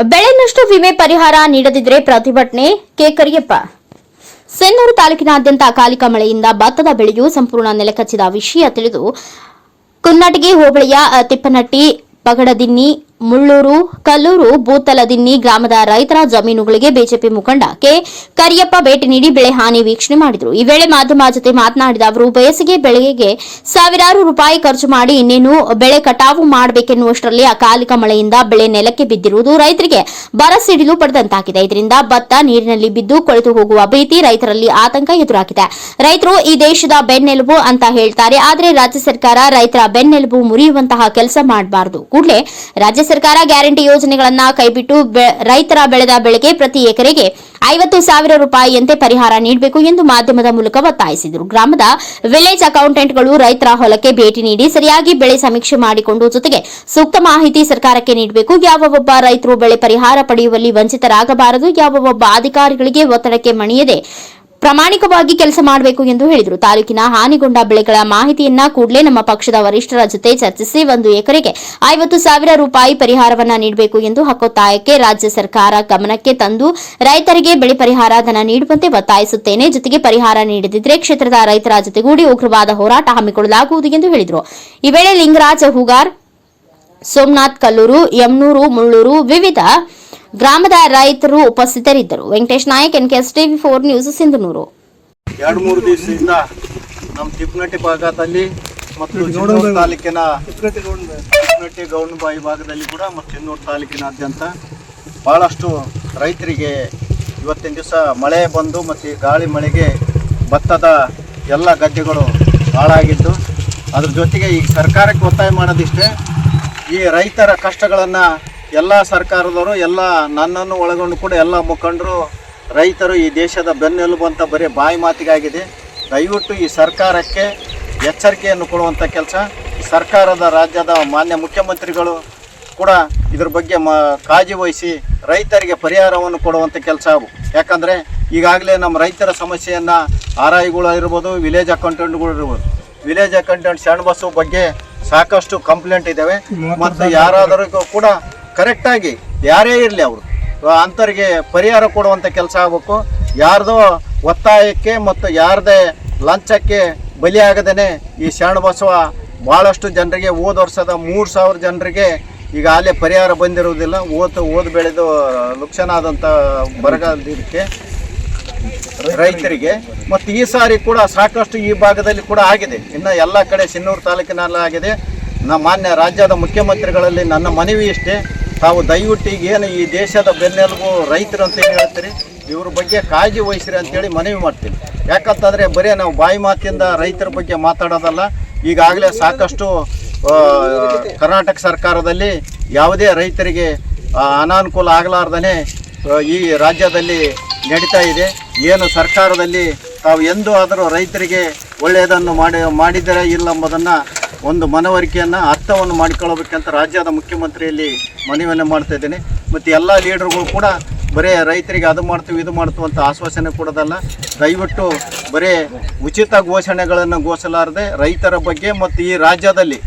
ಬೆಳೆ ನಷ್ಟ ವಿಮೆ ಪರಿಹಾರ ನೀಡದಿದ್ರೆ ಪ್ರತಿಭಟನೆ ಕೆ ಕರಿಯಪ್ಪ ಸೆನ್ನೂರು ತಾಲೂಕಿನಾದ್ಯಂತ ಅಕಾಲಿಕ ಮಳೆಯಿಂದ ಭತ್ತದ ಬೆಳೆಯು ಸಂಪೂರ್ಣ ನೆಲಕಚ್ಚಿದ ವಿಷಯ ತಿಳಿದು ಕುನ್ನಟಗಿ ಹೋಬಳಿಯ ತಿಪ್ಪನಟ್ಟಿ, ಪಗಡದಿನ್ನಿ ಮುಳ್ಳೂರು, ಕಲ್ಲೂರು ಬೂತಲದಿನ್ನಿ ಗ್ರಾಮದ ರೈತರ ಜಮೀನುಗಳಿಗೆ ಬಿಜೆಪಿ ಮುಖಂಡ ಕೆ. ಕರಿಯಪ್ಪ ಭೇಟಿ ನೀಡಿ ಬೆಳೆ ಹಾನಿ ವೀಕ್ಷಣೆ ಮಾಡಿದರು. ಈ ವೇಳೆ ಮಾಧ್ಯಮ ಜೊತೆ ಮಾತನಾಡಿದ ಅವರು, ಬೇಸಿಗೆ ಬೆಳೆಗೆ ಸಾವಿರಾರು ರೂಪಾಯಿ ಖರ್ಚು ಮಾಡಿ ಇನ್ನೇನು ಬೆಳೆ ಕಟಾವು ಮಾಡಬೇಕೆನ್ನುವಷ್ಟರಲ್ಲಿ ಅಕಾಲಿಕ ಮಳೆಯಿಂದ ಬೆಳೆ ನೆಲಕ್ಕೆ ಬಿದ್ದಿರುವುದು ರೈತರಿಗೆ ಬರ ಸಿಡಿಲು ಪಡೆದಂತಾಗಿದೆ. ಇದರಿಂದ ಭತ್ತ ನೀರಿನಲ್ಲಿ ಬಿದ್ದು ಕೊಳೆತು ಹೋಗುವ ಭೀತಿ ರೈತರಲ್ಲಿ ಆತಂಕ ಎದುರಾಗಿದೆ. ರೈತರು ಈ ದೇಶದ ಬೆನ್ನೆಲುಬು ಅಂತ ಹೇಳ್ತಾರೆ, ಆದರೆ ರಾಜ್ಯ ಸರ್ಕಾರ ರೈತರ ಬೆನ್ನೆಲುಬು ಮುರಿಯುವಂತಹ ಕೆಲಸ ಮಾಡಬಾರದು. ಕೂಡಲೇ ರಾಜ್ಯ ಸರ್ಕಾರ ಗ್ಯಾರಂಟಿ ಯೋಜನೆಗಳನ್ನ ಕೈಬಿಟ್ಟು ರೈತರ ಬೆಳೆದ ಬೆಳೆಗೆ ಪ್ರತಿ ಎಕರೆಗೆ ಐವತ್ತು ಸಾವಿರ ರೂಪಾಯಿಯಂತೆ ಪರಿಹಾರ ನೀಡಬೇಕು ಎಂದು ಮಾಧ್ಯಮದ ಮೂಲಕ ಒತ್ತಾಯಿಸಿದರು. ಗ್ರಾಮದ ವಿಲೇಜ್ ಅಕೌಂಟೆಂಟ್ಗಳು ರೈತರ ಹೊಲಕ್ಕೆ ಭೇಟಿ ನೀಡಿ ಸರಿಯಾಗಿ ಬೆಳೆ ಸಮೀಕ್ಷೆ ಮಾಡಿಕೊಂಡು ಜೊತೆಗೆ ಸೂಕ್ತ ಮಾಹಿತಿ ಸರ್ಕಾರಕ್ಕೆ ನೀಡಬೇಕು. ಯಾವ ಒಬ್ಬ ರೈತರು ಬೆಳೆ ಪರಿಹಾರ ಪಡೆಯುವಲ್ಲಿ ವಂಚಿತರಾಗಬಾರದು, ಯಾವ ಒಬ್ಬ ಅಧಿಕಾರಿಗಳಿಗೆ ಒತ್ತಡಕ್ಕೆ ಮಣಿಯದೆ ಪ್ರಾಮಾಣಿಕವಾಗಿ ಕೆಲಸ ಮಾಡಬೇಕು ಎಂದು ಹೇಳಿದರು. ತಾಲೂಕಿನ ಹಾನಿಗೊಂಡ ಬೆಳೆಗಳ ಮಾಹಿತಿಯನ್ನ ಕೂಡಲೇ ನಮ್ಮ ಪಕ್ಷದ ವರಿಷ್ಠರ ಜೊತೆ ಚರ್ಚಿಸಿ ಒಂದು ಎಕರೆಗೆ ಐವತ್ತು ಸಾವಿರ ರೂಪಾಯಿ ಪರಿಹಾರವನ್ನ ನೀಡಬೇಕು ಎಂದು ಹಕ್ಕೊತ್ತಾಯಕ್ಕೆ ರಾಜ್ಯ ಸರ್ಕಾರ ಗಮನಕ್ಕೆ ತಂದು ರೈತರಿಗೆ ಬೆಳೆ ಪರಿಹಾರ ಧನ ನೀಡುವಂತೆ ಒತ್ತಾಯಿಸುತ್ತೇನೆ. ಜೊತೆಗೆ ಪರಿಹಾರ ನೀಡದಿದ್ದರೆ ಕ್ಷೇತ್ರದ ರೈತರ ಜೊತೆಗೂಡಿ ಉಗ್ರವಾದ ಹೋರಾಟ ಹಮ್ಮಿಕೊಳ್ಳಲಾಗುವುದು ಎಂದು ಹೇಳಿದರು. ಈ ವೇಳೆ ಲಿಂಗರಾಜ ಹೂಗಾರ್, ಸೋಮನಾಥ್ ಕಲ್ಲೂರು, ಯಮನೂರು, ಮುಳ್ಳೂರು ವಿವಿಧ ಗ್ರಾಮದ ರೈತರು ಉಪಸ್ಥಿತರಿದ್ದರು. Venkatesh Nayak N KS TV four news Sindhanur. ಎರಡು ಮೂರು ದಿವಸದಿಂದ ನಮ್ಮ ತಿಪ್ಪನಟ್ಟಿ ಭಾಗದಲ್ಲಿ ಮತ್ತು ಚಿನ್ನೂರು ತಾಲೂಕಿನ ತಿಪ್ಪನಟ್ಟಿ ಗೌಂಡಬಾಯಿ ಭಾಗದಲ್ಲಿ ಕೂಡ ಮತ್ತು ಚಿನ್ನೂರು ತಾಲೂಕಿನಾದ್ಯಂತ ಭಾಳಷ್ಟು ರೈತರಿಗೆ ಇವತ್ತಿನ ದಿವಸ ಮಳೆ ಬಂದು ಮತ್ತು ಈ ಗಾಳಿ ಮಳೆಗೆ ಭತ್ತದ ಎಲ್ಲ ಗದ್ದೆಗಳು ಹಾಳಾಗಿದ್ದು ಅದ್ರ ಜೊತೆಗೆ ಈಗ ಸರ್ಕಾರಕ್ಕೆ ಒತ್ತಾಯ ಮಾಡೋದಿಷ್ಟೇ ಈ ರೈತರ ಕಷ್ಟಗಳನ್ನು ಎಲ್ಲ ಸರ್ಕಾರದವರು ಎಲ್ಲ ನನ್ನನ್ನು ಒಳಗೊಂಡು ಕೂಡ ಎಲ್ಲ ಮುಖಂಡರು ರೈತರು ಈ ದೇಶದ ಬೆನ್ನೆಲುಬು ಅಂತ ಬರೀ ಬಾಯಿ ಮಾತಿಗಾಗಿದೆ. ದಯವಿಟ್ಟು ಈ ಸರ್ಕಾರಕ್ಕೆ ಎಚ್ಚರಿಕೆಯನ್ನು ಕೊಡುವಂಥ ಕೆಲಸ. ಸರ್ಕಾರದ ರಾಜ್ಯದ ಮಾನ್ಯ ಮುಖ್ಯಮಂತ್ರಿಗಳು ಕೂಡ ಇದ್ರ ಬಗ್ಗೆ ಮ ಕಾಳಜಿ ವಹಿಸಿ ರೈತರಿಗೆ ಪರಿಹಾರವನ್ನು ಕೊಡುವಂಥ ಕೆಲಸ ಅವು. ಯಾಕಂದರೆ ಈಗಾಗಲೇ ನಮ್ಮ ರೈತರ ಸಮಸ್ಯೆಯನ್ನು ಆರ್ ಐಗಳು ಇರ್ಬೋದು ವಿಲೇಜ್ ಅಕೌಂಟೆಂಟ್ಗಳು ಇರ್ಬೋದು. ವಿಲೇಜ್ ಅಕೌಂಟೆಂಟ್ ಶರಣ್ ಬಸ್ಸು ಬಗ್ಗೆ ಸಾಕಷ್ಟು ಕಂಪ್ಲೇಂಟ್ ಇದ್ದಾವೆ ಮತ್ತು ಯಾರಾದರೂ ಕೂಡ ಕರೆಕ್ಟಾಗಿ ಯಾರೇ ಇರಲಿ ಅವರು. ಅಂಥವ್ರಿಗೆ ಪರಿಹಾರ ಕೊಡುವಂಥ ಕೆಲಸ ಆಗಬೇಕು. ಯಾರ್ದೋ ಒತ್ತಾಯಕ್ಕೆ ಮತ್ತು ಯಾರದೇ ಲಂಚಕ್ಕೆ ಬಲಿಯಾಗದೇ ಈ ಶರಣ ಬಸವ ಭಾಳಷ್ಟು ಜನರಿಗೆ ಹೋದ ವರ್ಷದ ಮೂರು ಸಾವಿರ ಜನರಿಗೆ ಈಗ ಅಲ್ಲೇ ಪರಿಹಾರ ಬಂದಿರುವುದಿಲ್ಲ. ಓದು ಓದು ಬೆಳೆದು ಲುಕ್ಷಣ ಆದಂಥ ಬರಗಾಲದಕ್ಕೆ ರೈತರಿಗೆ. ಮತ್ತು ಈ ಸಾರಿ ಕೂಡ ಸಾಕಷ್ಟು ಈ ಭಾಗದಲ್ಲಿ ಕೂಡ ಆಗಿದೆ. ಇನ್ನು ಎಲ್ಲ ಕಡೆ ಸಿನ್ನೂರು ತಾಲೂಕಿನಲ್ಲಿ ಆಗಿದೆ ನಮ್ಮ ಮಾನ್ಯ ರಾಜ್ಯದ ಮುಖ್ಯಮಂತ್ರಿಗಳಲ್ಲಿ ನನ್ನ ಮನವಿ ಇಷ್ಟೇ. ತಾವು ದಯವಿಟ್ಟು ಏನು ಈ ದೇಶದ ಬೆನ್ನೆಲುಬು ರೈತರು ಅಂತ ಏನು ಹೇಳ್ತೀರಿ, ಇವ್ರ ಬಗ್ಗೆ ಕಾಳಜಿ ವಹಿಸ್ರಿ ಅಂತೇಳಿ ಮನವಿ ಮಾಡ್ತೀನಿ. ಯಾಕಂತಂದರೆ ಬರೀ ನಾವು ಬಾಯಿ ಮಾತಿಂದ ರೈತರ ಬಗ್ಗೆ ಮಾತಾಡೋದಲ್ಲ, ಈಗಾಗಲೇ ಸಾಕಷ್ಟು ಕರ್ನಾಟಕ ಸರ್ಕಾರದಲ್ಲಿ ಯಾವುದೇ ರೈತರಿಗೆ ಅನಾನುಕೂಲ ಆಗಲಾರ್ದೇ ಈ ರಾಜ್ಯದಲ್ಲಿ ನಡೀತಾ ಇದೆ. ಏನು ಸರ್ಕಾರದಲ್ಲಿ ತಾವು ಎಂದೂ ಆದರೂ ರೈತರಿಗೆ ಒಳ್ಳೆಯದನ್ನು ಮಾಡಿ, ಮಾಡಿದರೆ ಇಲ್ಲ ಎಂಬುದನ್ನು ಒಂದು ಮನವರಿಕೆಯನ್ನು, ಅರ್ಥವನ್ನು ಮಾಡಿಕೊಳ್ಳಬೇಕಂತ ರಾಜ್ಯದ ಮುಖ್ಯಮಂತ್ರಿಯಲ್ಲಿ ಮನವಿಯನ್ನು ಮಾಡ್ತಾ ಇದ್ದೇನೆ. ಮತ್ತು ಎಲ್ಲ ಲೀಡರ್ಗಳು ಕೂಡ ಬರೀ ರೈತರಿಗೆ ಅದು ಮಾಡ್ತೀವಿ, ಇದು ಮಾಡ್ತೀವಿ ಅಂತ ಆಶ್ವಾಸನೆ ಕೊಡೋದಲ್ಲ. ದಯವಿಟ್ಟು ಬರೀ ಉಚಿತ ಘೋಷಣೆಗಳನ್ನು ಘೋಷಿಸಲಾರದೆ ರೈತರ ಬಗ್ಗೆ ಮತ್ತು ಈ ರಾಜ್ಯದಲ್ಲಿ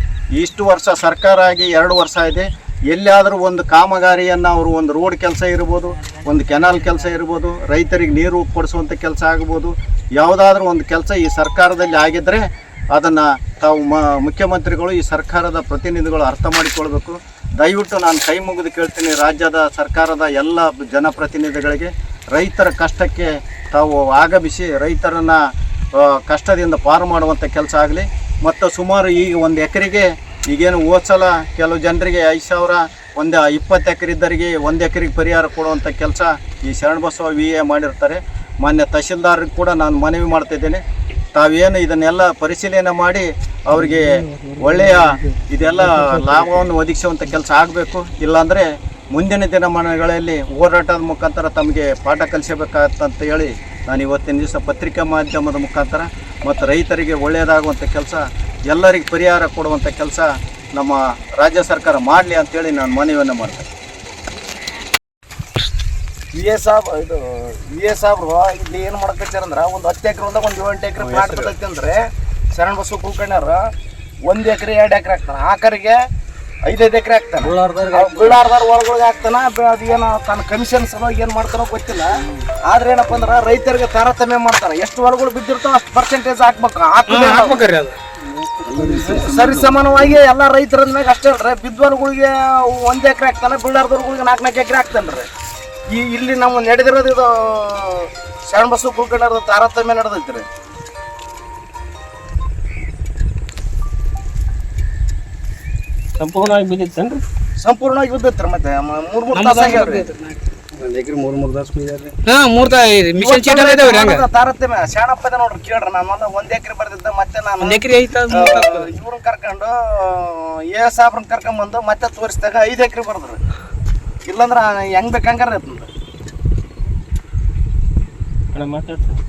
ಇಷ್ಟು ವರ್ಷ ಸರ್ಕಾರ ಆಗಿ ಎರಡು ವರ್ಷ ಇದೆ. ಎಲ್ಲಿಯಾದರೂ ಒಂದು ಕಾಮಗಾರಿಯನ್ನು ಅವರು ಒಂದು ರೋಡ್ ಕೆಲಸ ಇರ್ಬೋದು, ಒಂದು ಕೆನಾಲ್ ಕೆಲಸ ಇರ್ಬೋದು, ರೈತರಿಗೆ ನೀರು ಕೊಡಿಸುವಂಥ ಕೆಲಸ ಆಗ್ಬೋದು. ಯಾವುದಾದ್ರೂ ಒಂದು ಕೆಲಸ ಈ ಸರ್ಕಾರದಲ್ಲಿ ಆಗಿದ್ದರೆ ಅದನ್ನು ತಾವು ಮ, ಮುಖ್ಯಮಂತ್ರಿಗಳು ಈ ಸರ್ಕಾರದ ಪ್ರತಿನಿಧಿಗಳು ಅರ್ಥ ಮಾಡಿಕೊಳ್ಬೇಕು. ದಯವಿಟ್ಟು ನಾನು ಕೈ ಮುಗಿದು ಕೇಳ್ತೀನಿ, ರಾಜ್ಯದ ಸರ್ಕಾರದ ಎಲ್ಲ ಜನಪ್ರತಿನಿಧಿಗಳಿಗೆ. ರೈತರ ಕಷ್ಟಕ್ಕೆ ತಾವು ಆಗಮಿಸಿ ರೈತರನ್ನು ಕಷ್ಟದಿಂದ ಪಾರು ಮಾಡುವಂಥ ಕೆಲಸ ಆಗಲಿ. ಮತ್ತು ಸುಮಾರು ಈಗ ಒಂದು ಎಕರೆಗೆ, ಈಗೇನು ಓದ್ಸಲ ಕೆಲವು ಜನರಿಗೆ ಐದು ಸಾವಿರ, ಒಂದು ಇಪ್ಪತ್ತು ಎಕರೆ ಇದ್ದರಿಗೆ ಒಂದು ಎಕರೆಗೆ ಪರಿಹಾರ ಕೊಡುವಂಥ ಕೆಲಸ ಈ ಶರಣಬಸವ ವಿ ಎ ಮಾಡಿರ್ತಾರೆ. ಮಾನ್ಯ ತಹಶೀಲ್ದಾರ್ಗೆ ಕೂಡ ನಾನು ಮನವಿ ಮಾಡ್ತಿದ್ದೇನೆ ತಾವೇನು ಇದನ್ನೆಲ್ಲ ಪರಿಶೀಲನೆ ಮಾಡಿ ಅವರಿಗೆ ಒಳ್ಳೆಯ ಇದೆಲ್ಲ ಲಾಭವನ್ನು ಒದಗಿಸುವಂಥ ಕೆಲಸ ಆಗಬೇಕು. ಇಲ್ಲಾಂದರೆ ಮುಂದಿನ ದಿನಮಾನಗಳಲ್ಲಿ ಹೋರಾಟದ ಮುಖಾಂತರ ತಮಗೆ ಪಾಠ ಕಲಿಸಬೇಕಾಗತ್ತಂತ ಹೇಳಿ ನಾನು ಇವತ್ತಿನ ದಿವಸ ಪತ್ರಿಕಾ ಮಾಧ್ಯಮದ ಮುಖಾಂತರ ಮತ್ತು ರೈತರಿಗೆ ಒಳ್ಳೆಯದಾಗುವಂಥ ಕೆಲಸ, ಎಲ್ಲರಿಗೆ ಪರಿಹಾರ ಕೊಡುವಂಥ ಕೆಲಸ ನಮ್ಮ ರಾಜ್ಯ ಸರ್ಕಾರ ಮಾಡಲಿ ಅಂತೇಳಿ ನಾನು ಮನವಿಯನ್ನು ಮಾಡ್ತೇನೆ. ವಿ ಎಸ್ ಸಾಬ್ರು ಇಲ್ಲಿ ಏನು ಮಾಡಕತ್ತಾರಂದ್ರ ಒಂದು ಹತ್ತು ಎಕರೆ ಒಂದಾಗ ಒಂದು ಏಳೆಂಟು ಎಕರೆ ಪ್ಲಾಟ್ ಅಂದ್ರೆ ಶರಣ ಬಸವ ಕುಲಕರ್ಣಿಯವ್ರು ಒಂದು ಎಕರೆ ಎರಡು ಎಕರೆ ಹಾಕ್ತಾನೆ. ಆಕರಿಗೆ ಐದೈದು ಎಕರೆ ಹಾಕ್ತಾನೆ. ಬೀಳಾರ್ದಾರ ಒಳಗೊಳಗೆ ಹಾಕ್ತಾನ. ಬೆ- ಅದು ಏನೋ ತನ್ನ ಕಮಿಷನ್ ಸಲುವಾಗಿ ಏನು ಮಾಡ್ತಾನೋ ಗೊತ್ತಿಲ್ಲ. ಆದ್ರೆ ಏನಪ್ಪ ಅಂದ್ರೆ ರೈತರಿಗೆ ತಾರತಮ್ಯ ಮಾಡ್ತಾರೆ. ಎಷ್ಟು ಹೊರಗಳು ಬಿದ್ದಿರ್ತಾವ ಅಷ್ಟು ಪರ್ಸೆಂಟೇಜ್ ಹಾಕ್ಬೇಕು. ಹಾಕ್ಬೇಕು. ಸರಿ ಸಮಾನವಾಗಿ ಎಲ್ಲ ರೈತರ ಮ್ಯಾಗ ಅಷ್ಟೇ ಅಲ್ರಿ. ಬಿದ್ವರ್ಗಳಿಗೆ ಒಂದ್ ಎಕರೆ ಹಾಕ್ತಾನೆ ಬೀಳಾರ್ದವ್ರಿಗೆ ನಾಲ್ಕು ನಾಲ್ಕು ಎಕರೆ ಹಾಕ್ತಾನ್ರಿ. ಈ ಇಲ್ಲಿ ನಮ್ಮ ನಡೆದಿರೋದು ಇದು ಶರಣ ಬಸವ ಕುಲ್ಕರ್ಣದ ತಾರತಮ್ಯ ನಡೆದೈತ್ರಿ. ಸಂಪೂರ್ಣವಾಗಿ ಬಿದ್ದಿತ್ತೇನ್ರಿ ಸಂಪೂರ್ಣವಾಗಿ ಬಿದ್ದೈತ್ರಿ ಮತ್ತೆ ಮೂರ್ ಮೂರ್ ತಾಸ ಆಗ್ಯಾವ್ರಿ. ಹಾ ಮೂರ್ ತಾ ಮಿಷನ್ ಚೀಟ್ ಎಲ್ಲ ಇದಾವ್ರಿ ಹಂಗ? ತಾರತಮ್ಯ. ಶಾಣಪ್ಪ ಇದೆ ನೋಡ್ರಿ ಕೇಳ್ರಿ ನಾನು ಒಂದ್ ಎಕರೆ ಬರ್ದಿದ್ದ ಮತ್ತೆ ನಾನು ಒಂದ್ ಎಕರೆ ಐತ ಇವ್ರನ್ನ ಕರ್ಕೊಂಡು ಏ ಸಾಬ್ರನ್ನ ಕರ್ಕೊಂಬಂದು ಮತ್ತೆ ತೋರಿಸಿದಾಗ ಐದು ಎಕರೆ ಬರ್ದ್ರಿ. ಇಲ್ಲಂದ್ರ ಹೆಂಗ್ ಬೇಕಂಗಾರ ಮಾತಾಡ್ತೀನಿ.